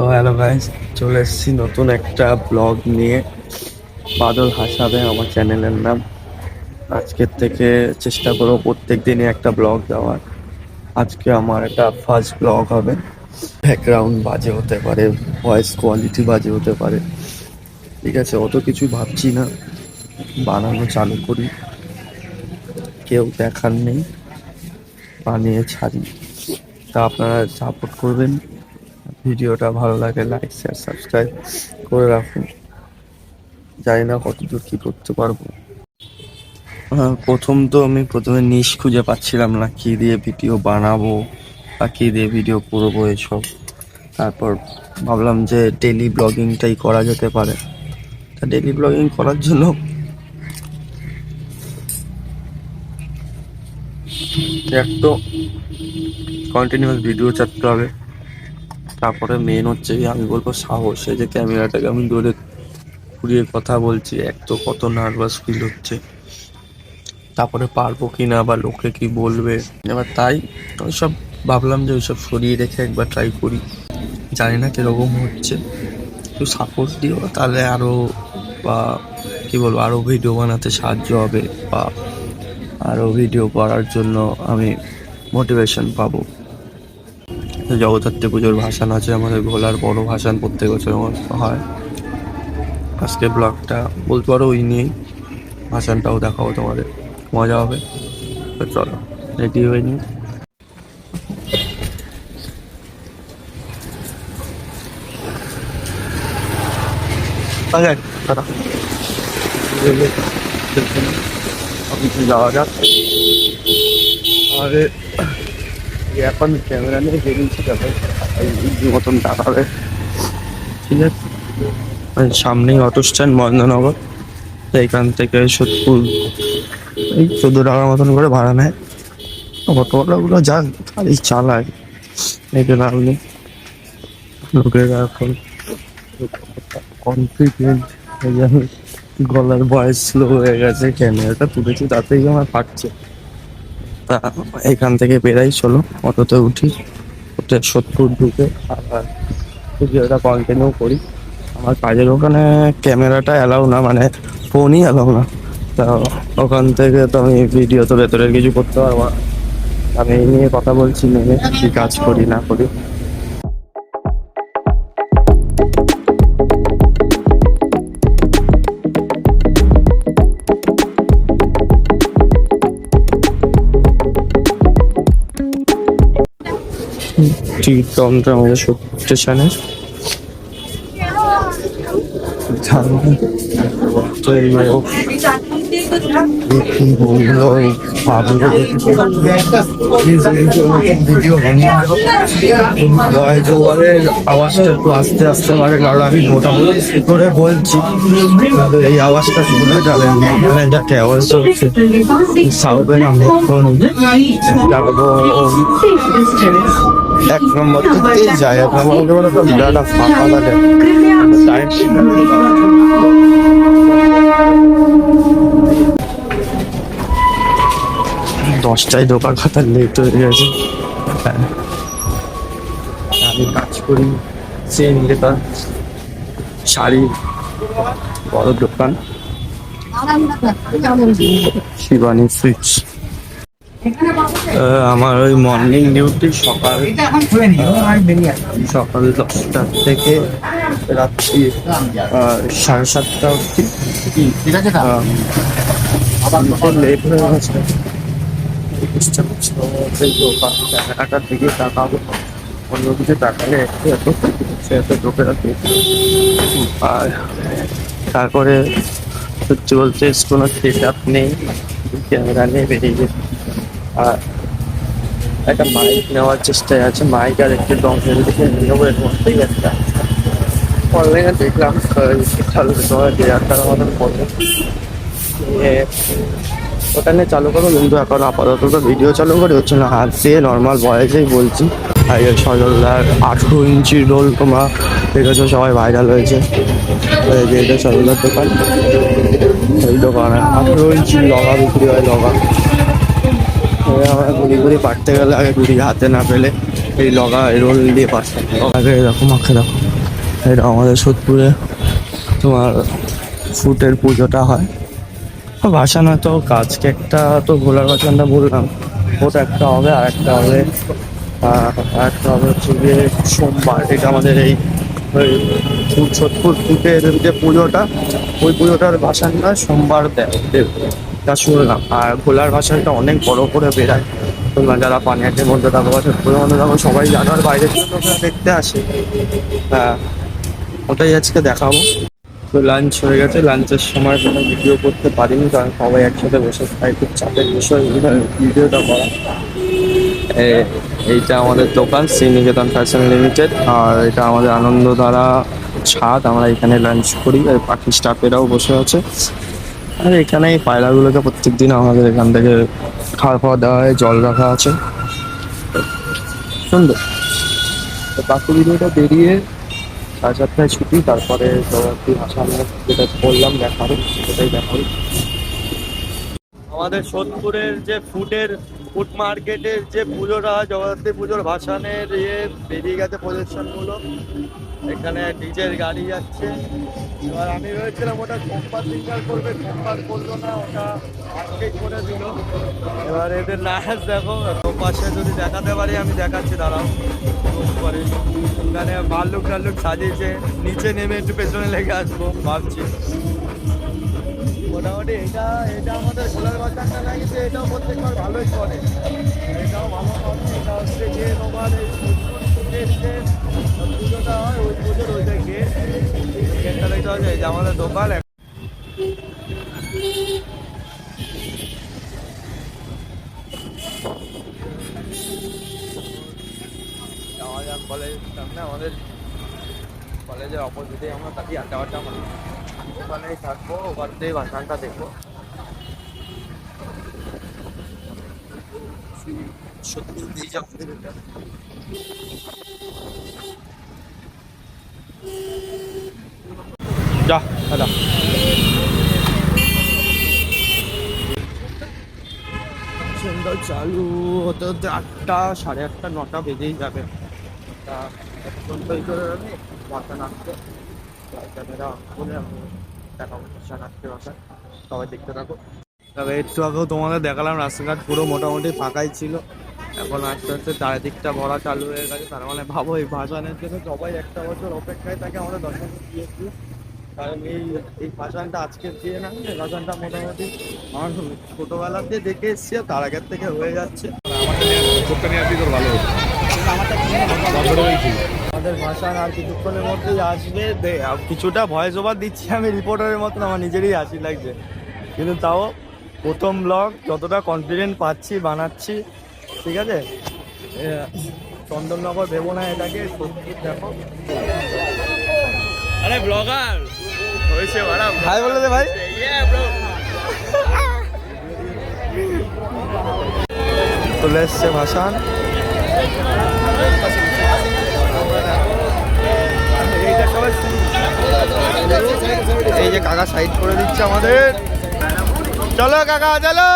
তো hello guys চলে এসেছি নতুন একটা ব্লগ নিয়ে। বাদল হাসাবে আমার চ্যানেলের নাম। আজকের থেকে চেষ্টা করব প্রত্যেক দিনই একটা ব্লগ দেওয়ার। আজকে আমার একটা ফার্স্ট ব্লগ হবে। ব্যাকগ্রাউন্ড বাজে হতে পারে ভয়েস কোয়ালিটি বাজে হতে পারে। ঠিক আছে, অত কিছু ভাবছি না। বানানো চালু করি। কেউ দেখার নেই। বানিয়ে ছাড়ি। তা আপনারা সাপোর্ট করবেন। ভিডিওটা ভালো লাগে লাইক শেয়ার সাবস্ক্রাইব করে রাখুন। জানি না কতদূর কি করতে পারব। প্রথম তো আমি প্রথমে নিশ খুঁজে পাচ্ছিলাম না, কি দিয়ে ভিডিও বানাবো বা কি দিয়ে ভিডিও করব এসব। তারপর ভাবলাম যে ডেলি ব্লগিংটাই করা যেতে পারে। তা ডেলি ব্লগিং করার জন্য এক তো কন্টিনিউয়াস ভিডিও চাপতে হবে। তারপরে মেন হচ্ছে আমি বলব সাহস। এই যে ক্যামেরাটাকে আমি দূরে ঘুরিয়ে কথা বলছি, এক তো কত নার্ভাস ফিল হচ্ছে। তারপরে পারব কি না বা লোকে কি বলবে? এবার তাই ওই সব ভাবলাম যে ওইসব সরিয়ে রেখে একবার ট্রাই করি। জানি না কীরকম হচ্ছে। একটু সাপোর্ট দিও, তাহলে আরও বা কি বলব আরও ভিডিও বানাতে সাহায্য হবে বা আরও ভিডিও করার জন্য আমি মোটিভেশন পাবো। জগদ্ধাত্রী পুজোর ভাসান আছে, আমাদের ভোলার বড় ভাসান প্রত্যেক বছর হয়। আজকে ব্লগটা বলতে পারো ওই নিয়েই, ভাসানটাও দেখাবো তোমাদের। মজা হবে। চলো রেডি হয়ে নিই। যাওয়া যাক আরে এখন ক্যামেরা নিয়ে বেরিয়েছি মতন টাকাবে ঠিক আছে। সামনেই অটো স্ট্যান্ড, মহেন্দ্রনগর। তো এখান থেকে সোদপুর, এই চোদ্দ টাকার মতন করে ভাড়া নেয়। অটোওয়ালাগুলো যান গাড়ি চালায় এতে লাগলে লোকেরা এখন কনফিডেন্ট গলার বয়স স্লো হয়ে গেছে, ক্যামেরাটা তুলেছি, তাতেই আমার ফাটছে। তা এখান থেকে বেরাই, চলো, অটোতে উঠি। উঠে সোদপুর ঢুকে আবার ভিডিওটা কন্টিনিউ করি, আমার কাজের ওখানে ক্যামেরাটা অ্যালাউ না মানে ফোনই অ্যালাউ না। তা ওখান থেকে তো আমি ভিডিও তো ভেতরের কিছু করতে পারব না। আমি এই নিয়ে কথা বলছি নেমে কি কাজ করি, না করি। কাউন্টার আমাদের স্টেশনের তো আওয়াজটা একটু আস্তে আস্তে পারে কারণ আমি মোটামুটি করে বলছি এই আওয়াজটা শুনে যাবেন মানে হচ্ছে সাউথের আমি এখন যাব এক নম্বর থেকেই যায় এক নম্বর থেকে মানে বিরাট ফাঁকা লাগে দশটায় দোকান খাতার লেট হয়ে গেছে হ্যাঁ। আমি কাজ করি সেম দোকান শাড়ি বড় দোকান শিবানী সুইটস আমার ওই মর্নিং ডিউটি সকাল সকাল দশটা থেকে রাত্রি সাড়ে সাতটা অবধি। লেট হয়ে গেছে। সেই দোকান টাকাটার দিকে তাকাবো। অন্য কিছু তাকালে এত সে এত ঢোকে রাখি আর তারপরে সত্যি বলতে কোনো সেট আপ নেই ক্যামেরা নিয়ে বেরিয়ে গেছে। আর একটা মাইক নেওয়ার চেষ্টায় আছে। মাইক আর একটু ডঙ্কের দিকে নেব, এর মধ্যেই একটা। অনলাইনে দেখলাম চালু তোমার দেড় হাজার টাকার মতন পড়বে ওটা নিয়ে চালু করব কিন্তু এখন আপাতত ভিডিও চালু করে, হচ্ছে না হাত দিয়ে নর্মাল ভয়েসেই বলছি। আর এই সজলদার আঠেরো ইঞ্চি রোল তোমরা, দেখেছ, সবাই ভাইরাল হয়েছে। এটা সজলদার দোকান। এই দোকানে আঠেরো ইঞ্চি লগা বিক্রি হয়, লগা। আমরা গুড়ি গুড়ি পাটতে গেলে আগে গুড়ি হাতে না পেলে এই লগা রোল দিয়ে পাশে আগে এরকম মাখে দেখো। এটা আমাদের সোদপুরে তোমার ফুটের পুজোটা হয়। ভাসানো তো, কাজকে একটা তো ভোলার ভাসানটা বললাম। ওটা একটা হবে, আর একটা হবে আর একটা হবে হচ্ছে গিয়ে সোমবার। এটা আমাদের এই সোদপুর ফুটের যে পুজোটা, ওই পুজোটার ভাসানটা সোমবার দেয় শুনলাম। আর ভোলার ভাসানটা অনেক বড় করে বেড়ায়। তোমরা যারা পানিয়াটের মধ্যে থাকো, বা সোদপুরের মধ্যে থাকো, সবাই জানার বাইরে থেকে দেখতে আসে। হ্যাঁ ওটাই আজকে দেখাবো। তো লাঞ্চ হয়ে গেছে। লাঞ্চের সময় কোনো ভিডিও করতে পারিনি, কারণ সবাই একসাথে বসে খাই খুব চাপের বিষয় ভিডিওটা করা। এইটা আমাদের দোকান শ্রীনিকেতন ফ্যাশন লিমিটেড আর এটা আমাদের আনন্দধারা ছাদ। আমরা এখানে লাঞ্চ করি। আর বাকি স্টাফেরাও বসে আছে। আর এখানে এই পায়রাগুলোকে প্রত্যেক দিন আমাদের এখান থেকে খাওয়া খাওয়া দেওয়া হয়, জল রাখা আছে। সুন্দর। বাকি ভিডিওটা বেরিয়ে সাড়ে চারটায় ছুটি, তারপরে জগদ্দী ভাষা যেটা বললাম দেখাবো সেটাই দেখাবো আমাদের সোদপুরের যে ফুডের ফুড মার্কেটের যে পুজোটা, জগদ্ধাত্রী পুজোর ভাসানের ইয়ে বেরিয়ে গেছে প্রদর্শনগুলো এখানে ডিজের গাড়ি যাচ্ছে। এবার আমি ভেবেছিলাম ওটা সোমবার সিঙ্গার করবে, সোমবার করল না, ওটা আজকেই করে দিল। এবার এদের নাচ দেখো পাশে যদি দেখাতে পারি, আমি দেখাচ্ছি, দাঁড়াও। করে এখানে ভাল্লুক টাল্লুক সাজিয়েছে, নিচে নেমে একটু পেছনে লেগে আসব, ভাবছি। মোটামুটি এটা এটা আমাদের সোলার বাজারটা না এটাও প্রত্যেকবার ভালোই করে। এটাও ভালো করে, এটা হচ্ছে গিয়ে তোমার পুজোটা হয়, ওই পুজোর ওইটা গিয়ে গেটটা দেখতে যে আমাদের দোকান কলেজের অপোজিটে আমরা থাকি আড্ডা আড্ডা মারি। ওখানেই থাকব ওখান থেকে দেখব। সত্যি যে দাদা। চালু হতে হতে আটটা সাড়ে আটটা নটা বেজেই যাবে। তা সুন্দর করে বাসা সবাই দেখতে থাকো। তবে একটু আগেও তোমাদের দেখালাম, রাস্তাঘাট পুরো মোটামুটি ফাঁকাই ছিল। এখন আস্তে আস্তে চারিদিকটা ভরা চালু হয়ে গেছে। তার মানে ভাবো, এই ভাসানের জন্য সবাই একটা বছর অপেক্ষায় থাকে আমাদের দর্শন দিয়েছি কারণ এই এই ভাসানটা আজকের দিয়ে না ভাসানটা মোটামুটি আমার ছোটোবেলাতে দেখে এসছি, তার আগের থেকে হয়ে যাচ্ছে। নিয়ে ভালো আমাদের ভাষার আর কিছুক্ষণের মধ্যেই আসবে। কিছুটা ভয়েস ওভার দিচ্ছি আমি রিপোর্টারের মতন আমার নিজেরই হাসি লাগছে। কিন্তু তাও প্রথম ব্লগ যতটা কনফিডেন্ট পাচ্ছি বানাচ্ছি ঠিক আছে? চন্দননগর ভেবো না এটাকে সত্যি দেখো। আরে ব্লগার হয়েছে ভাই বলে দে ভাই। চলে এসছে ভাসান এই যে কাকা সাইড করে দিচ্ছে আমাদের। চলো কাকা চলো।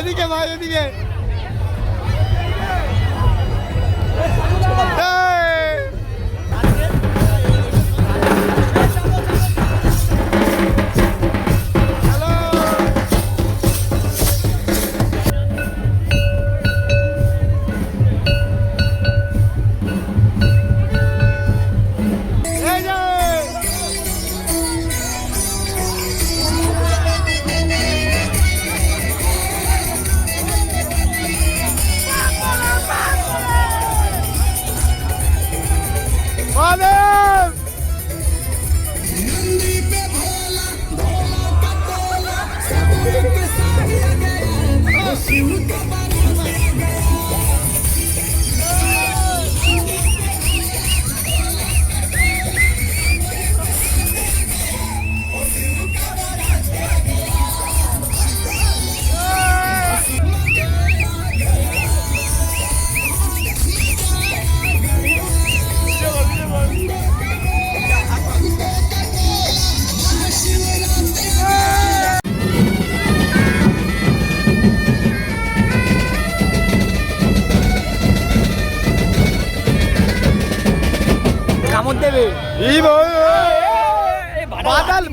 এদিকে ভাই এদিকে।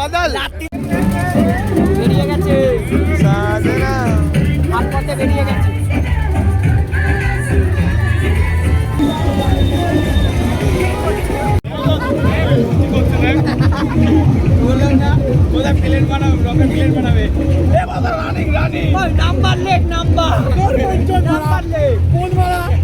বাদাল। বেরিয়ে গেছে। হাত পথে বেরিয়ে গেছে। Number late number number late মাথায়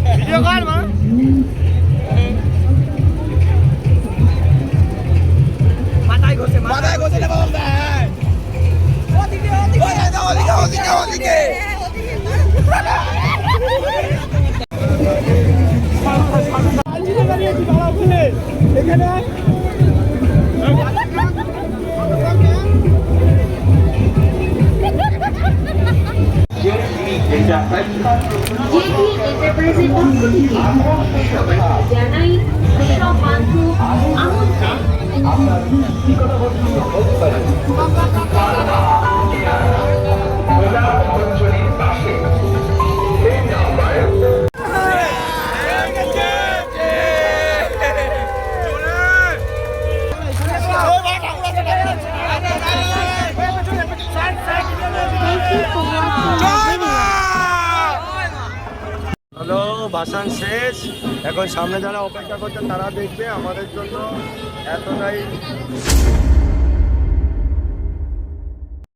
ভাসান শেষ। এখন সামনে যারা অপেক্ষা করছে তারা দেখবে আমাদের জন্য এতটাই